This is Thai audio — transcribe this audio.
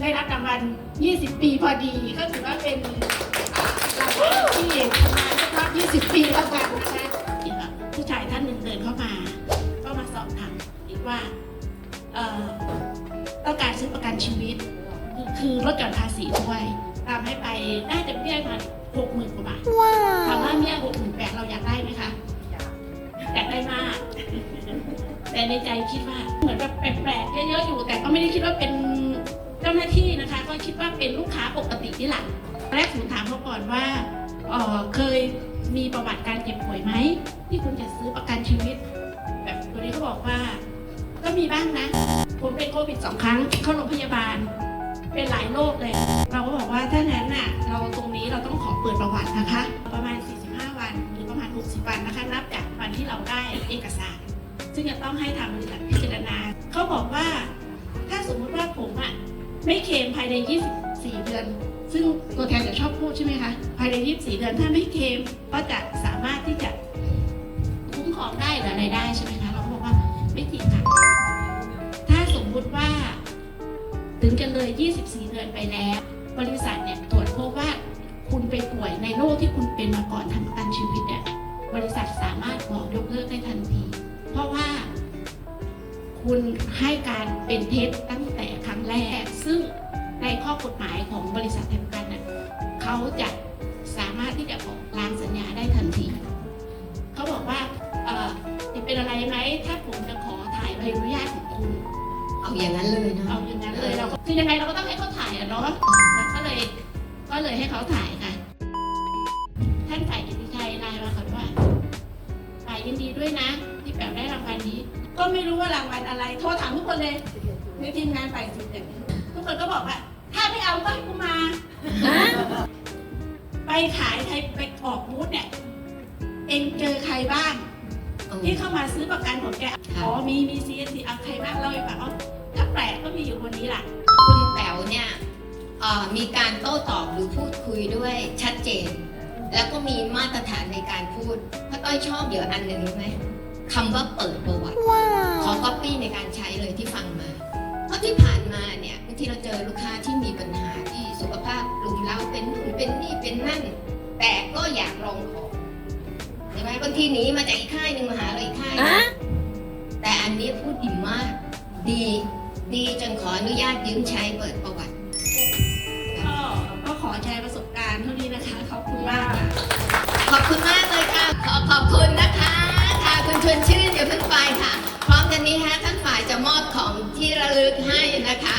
ได้รับรางวัล 20 ปีพอดี ก็ถือว่าเป็นรางวัลที่ทำงานครบ20 ปีแล้วกันนะคะผู้ชายท่านหนึ่งเดินเข้ามา ก็มาสอบถามอีกว่าเอ่อต้องการซื้อประกันชีวิต คือลดหย่อนภาษีด้วยตามให้ไปน่าจะเบี้ยมาหกหมื่นกว่าบาทถามว่าเนี่ยหกหมื่นแปดเราอยากได้ไหมคะอยากได้มาก แต่ในใจคิดว่าเหมือนแบบแปลกๆเยอะๆอยู่ แต่ก็ไม่ได้คิดว่าเป็น คิดว่าเป็นลูกค้าปกตินี่แหละแรกผมถามเขาก่อนว่าเออเคยมีประวัติการเจ็บป่วยไหมที่คุณจะซื้อประกันชีวิต แบบตัวนี้เขาบอกว่า ก็มีบ้างนะ ผมเป็นโควิดสองครั้งเข้าโรงพยาบาล เป็นหลายโรคเลย เราก็บอกว่าถ้านั้นน่ะ เราตรงนี้เราต้องขอเปิดประวัตินะคะ ประมาณ 45 วันหรือประมาณ 60 วันนะคะนับจากวันที่เราได้เอกสาร ซึ่งจะต้องให้ทางบริษัทพิจารณาเขาบอกว่า ไม่เคลมภายใน 24 เดือน ซึ่งตัวแทนจะชอบพูดใช่ไหมคะ ภายใน 24 เดือนถ้าไม่เคลมก็จะสามารถที่จะคุ้มครองได้หรืออะไรได้ใช่ไหมคะ เราก็บอกว่าไม่จริงค่ะ ถ้าสมมุติว่า ถึงจะเลย 24 เดือนไปแล้ว บริษัทเนี่ยตรวจพบว่าคุณไปป่วยในโรคที่คุณเป็นมาก่อนทำประกันชีวิตเนี่ยบริษัทสามารถบอกยกเลิกได้ทันที เพราะว่า คุณให้การเป็นเท็จตั้ง แต่ครั้งแรก ซึ่งในข้อกฎหมายของบริษัททำประกันน่ะเขาจะสามารถที่จะบอกล้างสัญญาได้ทันที เขาบอกว่าเอ่อจะเป็นอะไรไหมถ้าผมจะขอถ่ายใบอนุญาตของคุณเอาอย่างนั้นเลยนะเอาอย่างนั้นเลยเราก็คือยังไงเราก็ต้องให้เขาถ่ายอะเนาะแล้วก็เลยก็เลยให้เขาถ่ายค่ะ ท่านฝ่ายกิติชัยไลน์มาค่ะว่าฝ่ายยินดีด้วยนะ ที่แบบได้รางวัลนี้ ก็ไม่รู้ว่ารางวัลอะไรโทรถามทุกคนเลย ในทีมงานฝ่ายสิทธิ์เนี่ยทุกคนก็บอกว่า ถ้าไม่เอาก็ให้กูมาไปขายใครไปออกบูธเนี่ย เองเจอใครบ้าง ที่เข้ามาซื้อประกันของแกอ๋อมีมี CSC เอาใครบ้างเล่าให้ฟังอ๋อถ้าแปลกก็มีอยู่คนนี้แหละคุณแป๋วเนี่ยเอ่อมีการโต้ตอบหรือพูดคุยด้วยชัดเจน แล้วก็มีมาตรฐานในการพูดพระต้อยชอบเดี๋ยวอันหนึ่งรู้ไหมคำว่าเปิดประวัติขอก๊อปปี้ในการใช้เลยที่ฟังมาเพราะ ที่ผ่านมาเนี่ยบางทีเราเจอลูกค้าที่มีปัญหาที่สุขภาพรุมเร้าเป็นนู่นเป็นนี่เป็นนั่น แต่ก็อยากลองของใช่ไหมบางทีหนีมาจากอีกค่ายหนึ่งมาหาเราอีกค่ายหนึ่งแต่อันนี้พูดดีมาก ดี ดีจนขออนุญาตยืมใช้เปิดประวัติก็ก็ขอแชร์ประสบการณ์เท่านี้นะคะขอบคุณมากค่ะขอบคุณมากเลยค่ะขอขอบคุณนะคะค่ะ ที่ระลึกให้นะคะ